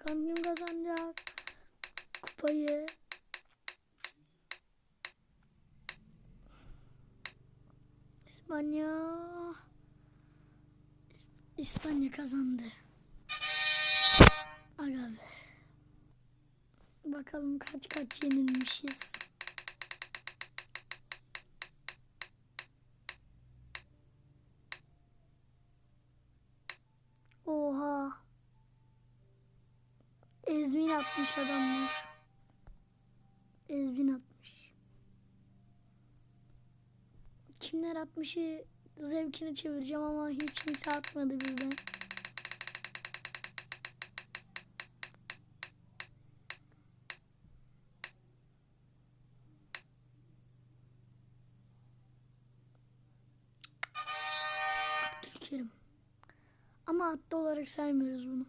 Bakalım kim kazanacak kupayı. İspanya. İs- İspanya kazandı. Aga be. Bakalım kaç kaç yenilmişiz. Atmış adamlar. Ezmin atmış. Kimler atmışı zevkini çevireceğim ama hiç kimse atmadı birden. Abdülkerim. Ama hatta olarak saymıyoruz bunu.